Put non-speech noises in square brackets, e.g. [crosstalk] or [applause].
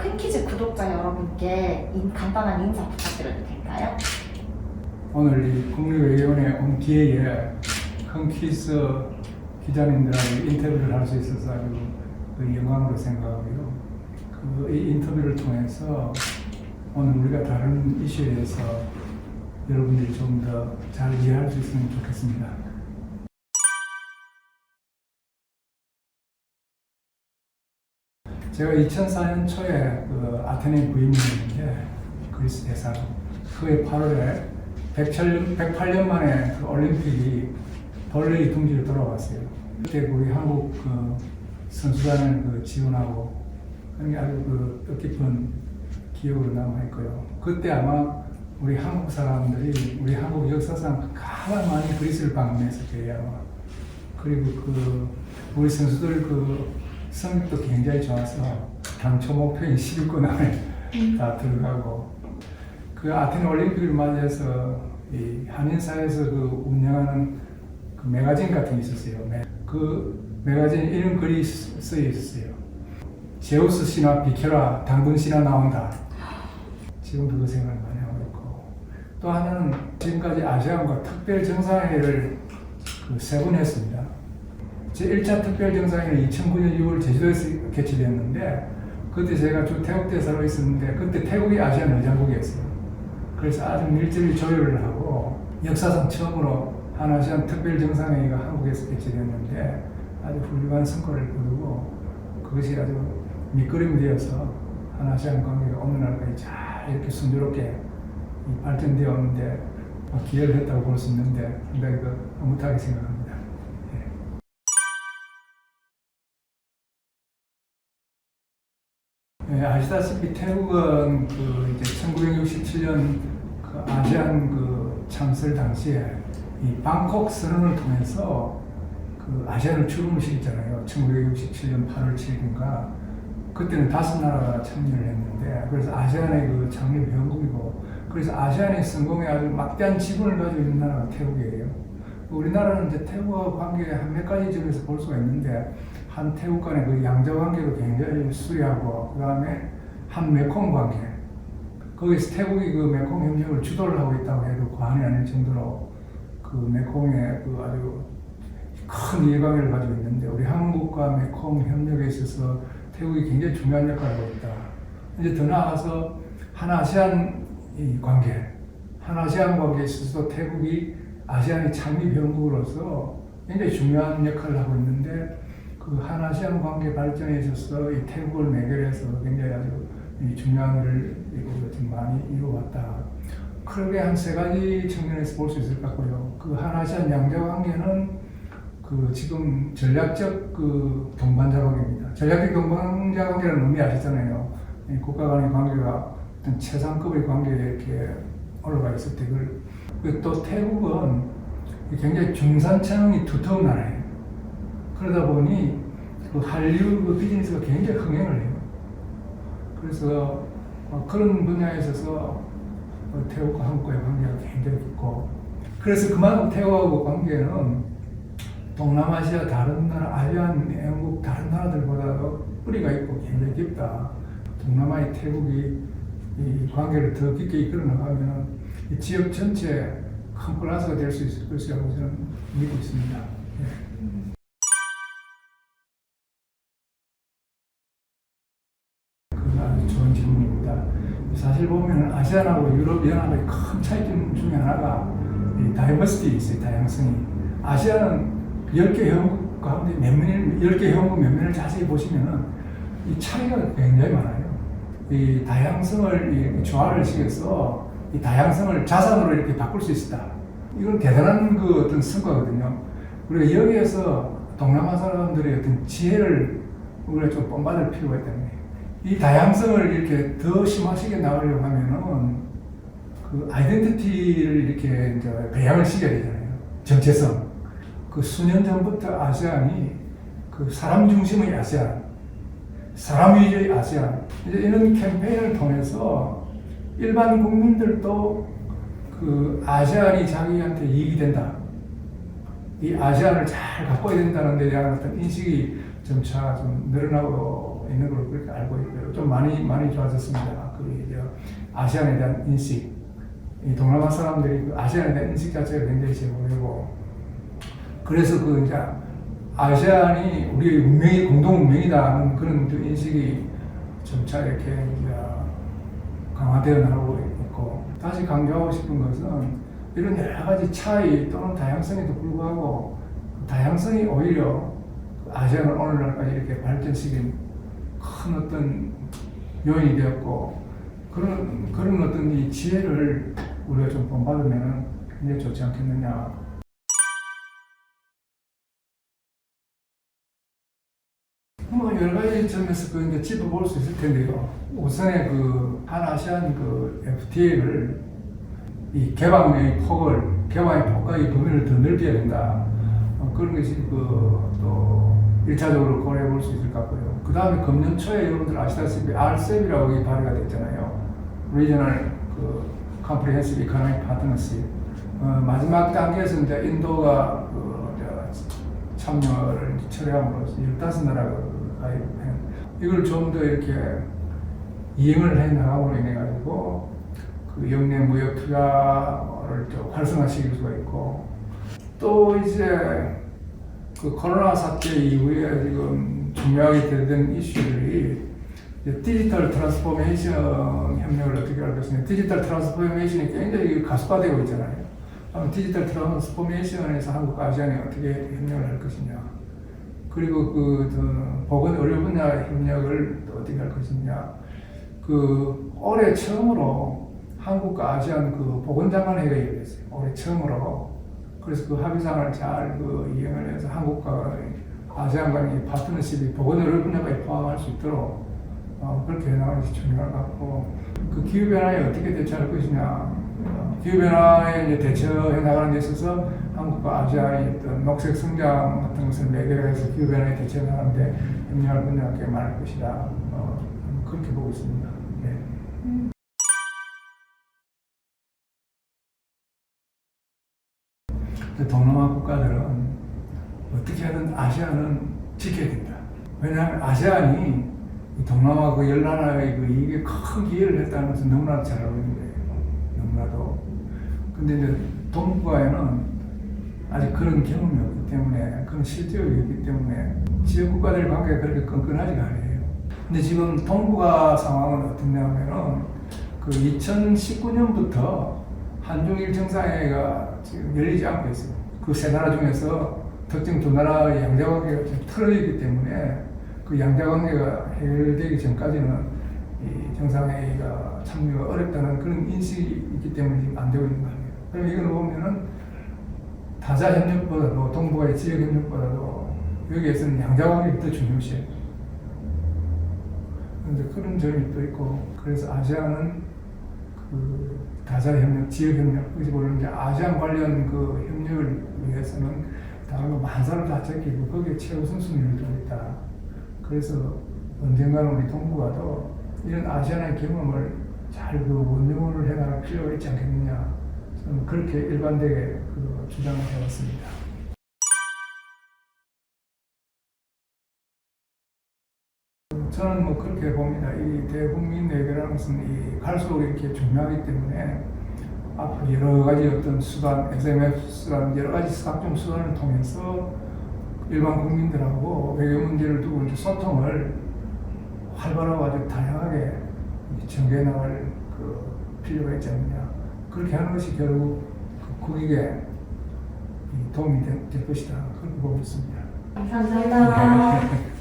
구독자 여러분께 인- 간단한 인사 부탁드려도 될까요? 오늘 이 국립외교원에 온 기회에 헝키스 기자님들하고 인터뷰를 할 수 있어서 아주 그 영광으로 생각하고요. 그 이 인터뷰를 통해서 오늘 우리가 다른 이슈에 대해서 여러분들이 좀 더 잘 이해할 수 있으면 좋겠습니다. 제가 2004년 초에 그 아테네 부임했는데 그리스 대사로 그해 8월에 108년, 108년 만에 그 올림픽이 벌레이 둥지로 돌아왔어요. 그때 우리 한국 그 선수단을 그 지원하고 그런 게 아주 그 뜻깊은 기억으로 남아있고요. 그때 아마 우리 한국 사람들이 우리 한국 역사상 가장 많이 그리스를 방문했을 거예요. 그리고 그 우리 선수들 그 성적도 굉장히 좋아서 당초 목표인 10위권 안에 다 들어가고 그 아테네 올림픽을 맞이해서 이 한인사에서 그 운영하는 그 매거진 같은 게 있었어요. 매- 그 매거진 이런 글이 쓰- 쓰여 있었어요. 제우스 씨나 비켜라 당근 씨나 나온다. 지금 그거 생각을 많이 하고 있고 또 하나는 지금까지 아시안과 특별 정상회의를 그 세번 했습니다. 제1차 특별 정상회의는 2009년 6월 제주도에서 개최됐는데 그때 제가 주 태국 대사로 있었는데 그때 태국이 아시안 의장국이었어요. 그래서 아주 밀접히 조율을 하고 역사상 처음으로 한 아시안 특별 정상회의가 한국에서 개최됐는데 아주 훌륭한 성과를 거두고 그것이 아주 밑거름이 되어서 한 아시안 관계가 오늘날까지 잘 이렇게 순조롭게 이 발전되어 오는데 뭐 기여를 했다고 볼 수 있는데 상당히 그 흐뭇하게 생각합니다. 네, 아시다시피 태국은 그 이제 1967년 그 아시안 그 창설 당시에 이 방콕 선언을 통해서 그 아시안을 출범을 시켰잖아요. 1967년 8월 7일인가 그때는 다섯 나라가 참여를 했는데 그래서 아시안의 그 창립 회원국이고 그래서 아시안의 성공에 아주 막대한 지분을 가지고 있는 나라가 태국이에요. 우리나라는 이제 태국과 관계 한 몇 가지 점에서 볼 수가 있는데 한 태국 간의 그 양자 관계도 굉장히 수리하고 그 다음에 한 메콩 관계 거기서 태국이 그 메콩 협력을 주도를 하고 있다고 해도 과언이 아닐 정도로 그 메콩의 그 아주 큰 이해관계를 가지고 있는데 우리 한국과 메콩 협력에 있어서 태국이 굉장히 중요한 역할을 하고 있다. 이제 더 나아가서 한아시안 이 관계, 한아시안 관계에 있어서도 태국이 아시안의 창립 회원국으로서 굉장히 중요한 역할을 하고 있는데 그 한아시안 관계 발전에 있어서 이 태국을 매개해서 굉장히 아주 이 중요한 일을 좀 많이 이루어왔다. 크게 한 세 가지 측면에서 볼 수 있을 것 같고요. 그 한아시안 양자 관계는 그 지금 전략적 그 동반자 관계입니다. 전략적 동반자 관계라는 의미 아시잖아요. 이 국가 간의 관계가 어떤 최상급의 관계에 이렇게 올라가 있을 때 그걸 그또 태국은 굉장히 중산층이 두터운 나라예요. 그러다 보니 그 한류 그 비즈니스가 굉장히 흥행을 해요. 그래서 어, 그런 분야에 있어서 어, 태국과 한국과의 관계가 굉장히 깊고 그래서 그만큼 태국하고 관계는 동남아시아 다른 나라, 아시안 영국 다른 나라들보다도 뿌리가 있고 굉장히 깊다. 동남아의 태국이 이 관계를 더 깊게 이끌어 나가면 이 지역 전체에 큰 플러스가 될 수 있을 것이라고 저는 믿고 있습니다. 사실 보면 아시안하고 유럽 연합의 큰 차이점 중에 하나가 이 다이버시티 있어요, 다양성이. 아시안은 10개 회원국 가운데 몇 명을, 10개 회원국 몇 명을 자세히 보시면은 이 차이가 굉장히 많아요. 이 다양성을 이 조화를 시켜서 이 다양성을 자산으로 이렇게 바꿀 수 있다. 이건 대단한 그 어떤 성과거든요. 우리가 여기에서 동남아 사람들의 어떤 지혜를 우리가 좀 본받을 필요가 거예요. 이 다양성을 이렇게 더 심화시켜 나가려고 하면은 그 아이덴티티를 이렇게 이제 배양을 시켜야 되잖아요. 정체성. 그 수년 전부터 아시안이 그 사람 중심의 아시안, 사람 위주의 아시안, 이제 이런 캠페인을 통해서 일반 국민들도 그 아시안이 자기한테 이익이 된다. 이 아시안을 잘 가꿔야 된다는 데 대한 어떤 인식이 점차 좀 늘어나고 있는 걸로 그렇게 알고 있고요. 좀 많이 많이 좋아졌습니다. 그 아시안에 대한 인식, 이 동남아 사람들이 그 아시안에 대한 인식 자체가 굉장히 제고되고 그래서 그 이제 아시안이 우리의 운명이 공동 운명이다는 그런 그 인식이 점차 이렇게 이제 강화되어 나가고 있고 다시 강조하고 싶은 것은 이런 여러 가지 차이 또는 다양성에도 불구하고 그 다양성이 오히려 그 아시안을 오늘날까지 이렇게 발전시킨 큰 어떤 요인이 되었고 그런 그런 어떤 이 지혜를 우리가 좀 본받으면 굉장히 좋지 않겠느냐. 뭐 여러 가지 점에서 그 이제 짚어볼 수 있을 텐데요. 우선에 그 한아시안 그 FTA를 이 개방의 폭을 개방의 폭과 이 범위를 더 넓혀야 된다. 어, 그런 것이 그 또 일차적으로 고려해 볼 수 있을 것 같고요. 그 다음에 금년 초에 여러분들 아시다시피 RCEP이라고 이게 발의가 됐잖아요. Regional 그 Comprehensive Economic Partnership. 어, 마지막 단계에서 이제 인도가 그 저, 참여를 철회함으로써 15나라가 가입한 이걸 좀 더 이렇게 이행을 해 나감으로 인해 가지고 그 영내 무역 투자를 좀 활성화시킬 수가 있고 또 이제 그 코로나 사태 이후에 지금 중요하게 되던 이슈들이 디지털 트랜스포메이션 협력을 어떻게 할 것이냐. 디지털 트랜스포메이션이 굉장히 가속화되고 있잖아요. 그럼 디지털 트랜스포메이션에서 한국과 아시안이 어떻게 협력을 할 것이냐. 그리고 그, 저, 보건 의료 분야 협력을 또 어떻게 할 것이냐. 그, 올해 처음으로 한국과 아시안 그 보건장관 회의가 열렸어요. 올해 처음으로. 그래서 그 합의상을 잘 그 이행을 해서 한국과 아시안 간의 파트너십이 보건 의료 분야까지 포함할 수 있도록 어, 그렇게 해나가는 것이 중요할 것 같고 그 기후변화에 어떻게 대처할 것이냐 어, 기후변화에 이제 대처해 나가는 데 있어서 한국과 아시아의 어떤 녹색 성장 같은 것을 매개해서 기후변화에 대처해 나가는데 협력할 분야가 꽤 많을 것이다 어, 그렇게 보고 있습니다. 예. 근데 동남아 국가들은 어떻게 하든 아시아는 지켜야 된다. 왜냐하면 아시안이 이 동남아 그 열나라의 그 이게 큰 기회를 했다는 것은 너무나도 잘 알고 있는 거예요. 너무나도. 근데 이제 동북아에는 아직 그런 경험이 없기 때문에 그런 실제력이 없기 때문에 지역 국가들 관계가 그렇게 끈끈하지가 않아요. 근데 지금 동북아 상황은 어떻냐면은 그 2019년부터 한중일 정상회의가 지금 열리지 않고 있어요. 그 세 나라 중에서 특정 두 나라의 양자 관계가 지금 틀어지기 때문에 그 양자 관계가 해결되기 전까지는 이 정상회의가 참여가 어렵다는 그런 인식이 있기 때문에 지금 안 되고 있는 거 아니에요. 그럼 이걸 보면은 다자 협력보다도 동북아의 지역 협력보다도 여기에서는 양자 관계가 더 중요시해요. 그런데 그런 점이 또 있고 그래서 아시아는 그 다자 협력, 지역 협력, 그지 이제 아시안 관련 그 협력을 위해서는 다른 만사를 다 제끼고 거기에 최우선 순위를 두고 있다. 그래서 언젠가는 우리 동북아도 이런 아시안의 경험을 잘 그 원용을 해나갈 필요가 있지 않겠느냐. 저는 그렇게 일관되게 그 주장을 해왔습니다. 저는 뭐 그렇게 봅니다. 이 대국민 외교라는 것은 이 갈수록 이렇게 중요하기 때문에 앞으로 여러 가지 어떤 수단, SMF라는 여러 가지 각종 수단을 통해서 일반 국민들하고 외교 문제를 두고 이제 소통을 활발하고 아주 다양하게 전개해 나갈 그 필요가 있지 않느냐. 그렇게 하는 것이 결국 그 국익에 이 도움이 될, 될 것이다. 그렇게 보고 있습니다. 감사합니다. [laughs]